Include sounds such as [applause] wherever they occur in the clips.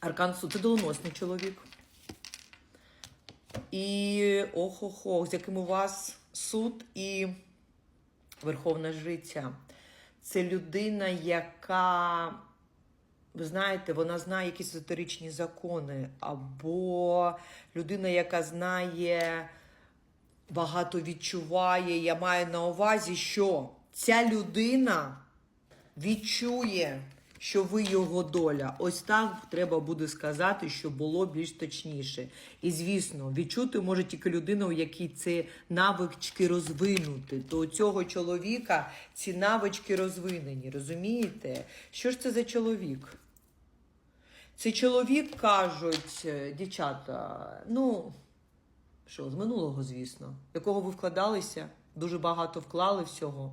Аркан суд чоловік. І ох-ох-ох, з яким у вас суд і Верховна Жриця. Це людина, яка, ви знаєте, вона знає якісь езотеричні закони, або людина, яка знає, багато відчуває. Я маю на увазі, що ця людина відчує, що ви його доля. Ось так треба буде сказати, що було більш точніше. І звісно, відчути може тільки людина, у якій ці навички розвинути. То у цього чоловіка ці навички розвинені. Розумієте? Що ж це за чоловік? Це чоловік кажуть, е, дівчата, ну. Що, з минулого, звісно, якого ви вкладалися, дуже багато вклали всього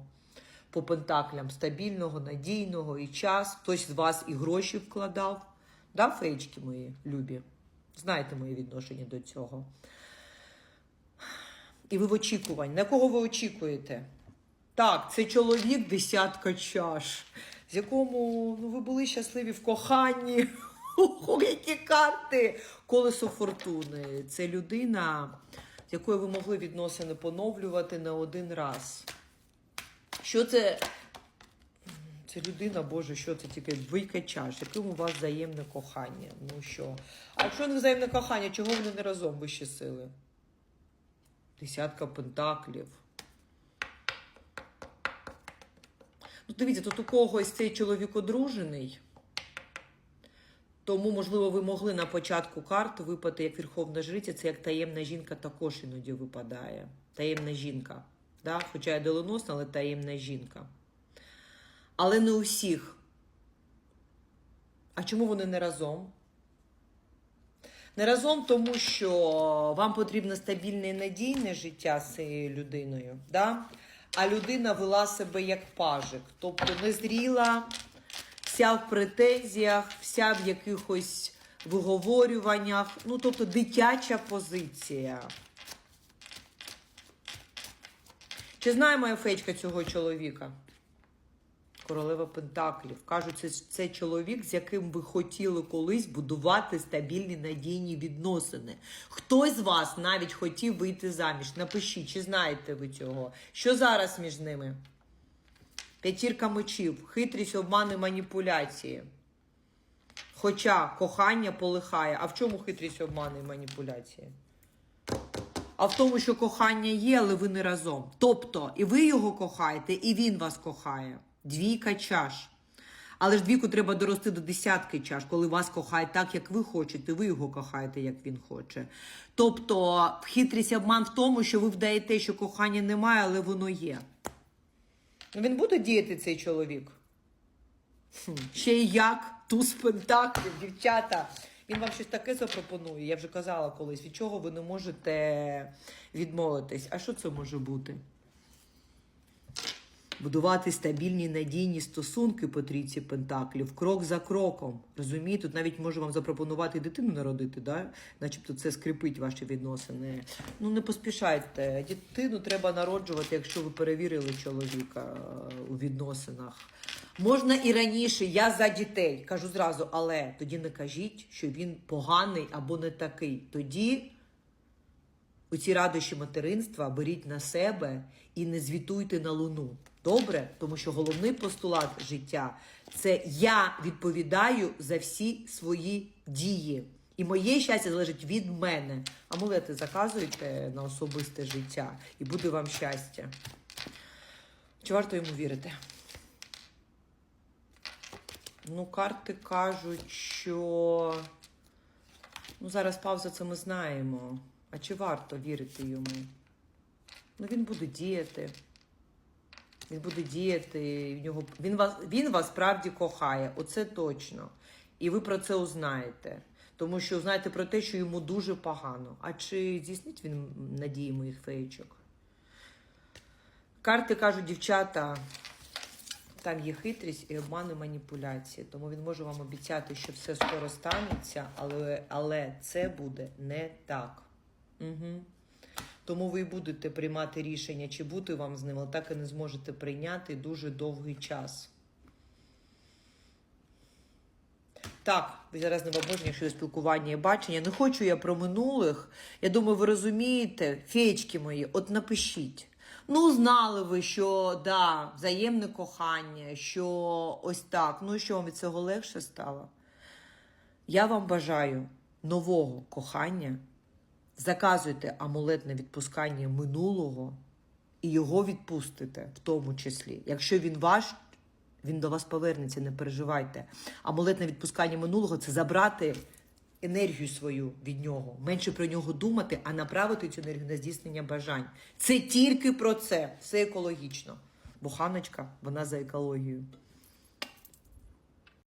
по пентаклям стабільного, надійного і час. Хтось з вас і гроші вкладав. Да, феєчки мої любі? Знаєте моє відношення до цього. І ви в очікуванні. На кого ви очікуєте? Так, це чоловік десятка чаш, з якому ну, ви були щасливі в коханні. [laughs] Які карти! Колесо фортуни. Це людина, з якою ви могли відносини поновлювати не один раз. Що це? Це людина, Боже, що це тільки двійка чаш, яким у вас взаємне кохання. Ну що? А якщо не взаємне кохання, чого вони не разом вищі сили? Десятка пентаклів. Ну, дивіться, тут у когось цей чоловік одружений. Тому, можливо, ви могли на початку карт випати як Верховна Жриця, це як таємна жінка також іноді випадає. Таємна жінка. Да? Хоча я доленосна, але таємна жінка. Але не у всіх. А чому вони не разом? Не разом, тому що вам потрібно стабільне і надійне життя з цією людиною. Да? А людина вела себе як пажик, тобто незріла, вся в претензіях, вся в якихось виговорюваннях, ну тобто дитяча позиція. Чи знає моя фечка цього чоловіка? Королева Пентаклів. Кажуть, це, це чоловік, з яким ви хотіли колись будувати стабільні надійні відносини. Хтось з вас навіть хотів вийти заміж. Напишіть, чи знаєте ви цього? Що зараз між ними? П'ятірка мечів, хитрість, обмани, маніпуляції. Хоча кохання полихає. А в чому хитрість, обмани і маніпуляції? А в тому, що кохання є, але ви не разом. Тобто, і ви його кохаєте, і він вас кохає. Двійка чаш. Але ж двійку треба дорости до десятки чаш, коли вас кохає так, як ви хочете, ви його кохаєте, як він хоче. Тобто, хитрість обман в тому, що ви вдаєте, що кохання немає, але воно є. Він буде діяти цей чоловік. Хм, Ще й як? Туз пентаклів, дівчата. Він вам щось таке запропонує. Я вже казала колись, від чого ви не можете відмовитись. А що це може бути? Будувати стабільні надійні стосунки по трійці пентаклів, крок за кроком. Розумієте, тут навіть може вам запропонувати дитину народити, да? начебто це скріпить ваші відносини. Ну не поспішайте. Дитину треба народжувати, якщо ви перевірили чоловіка у відносинах. Можна і раніше, я за дітей кажу зразу, але тоді не кажіть, що він поганий або не такий. Тоді у ці радощі материнства беріть на себе і не звітуйте на луну. Добре? Тому що головний постулат життя це я відповідаю за всі свої дії. І моє щастя залежить від мене. Амулети заказуйте на особисте життя, і буде вам щастя. Чи варто йому вірити? Ну, карти кажуть, що ну, зараз пауза це ми знаємо. А чи варто вірити йому? Ну, він буде діяти. Він буде діяти. В нього... Він вас він вас справді кохає, оце точно. І ви про це узнаєте. Тому що знаєте про те, що йому дуже погано. А чи здійснить він надії моїх феєчок? Карти кажуть, дівчата, там є хитрість і обман і маніпуляції. Тому він може вам обіцяти, що все скоро станеться, але, але це буде не так. Угу. Тому ви будете приймати рішення, чи бути вам з ним, але так і не зможете прийняти дуже довгий час. Так, ви зараз не обожнює щодо спілкування і бачення. Не хочу я про минулих. Я думаю, ви розумієте, феєчки мої, от напишіть. Ну, знали ви, що да, взаємне кохання, що ось так. Ну що вам від цього легше стало? Я вам бажаю нового кохання. Заказуйте амулет на відпускання минулого і його відпустите, в тому числі. Якщо він ваш, він до вас повернеться, не переживайте. Амулет на відпускання минулого це забрати енергію свою від нього, менше про нього думати, а направити цю енергію на здійснення бажань. Це тільки про це, все екологічно. Бо ханочка, вона за екологію.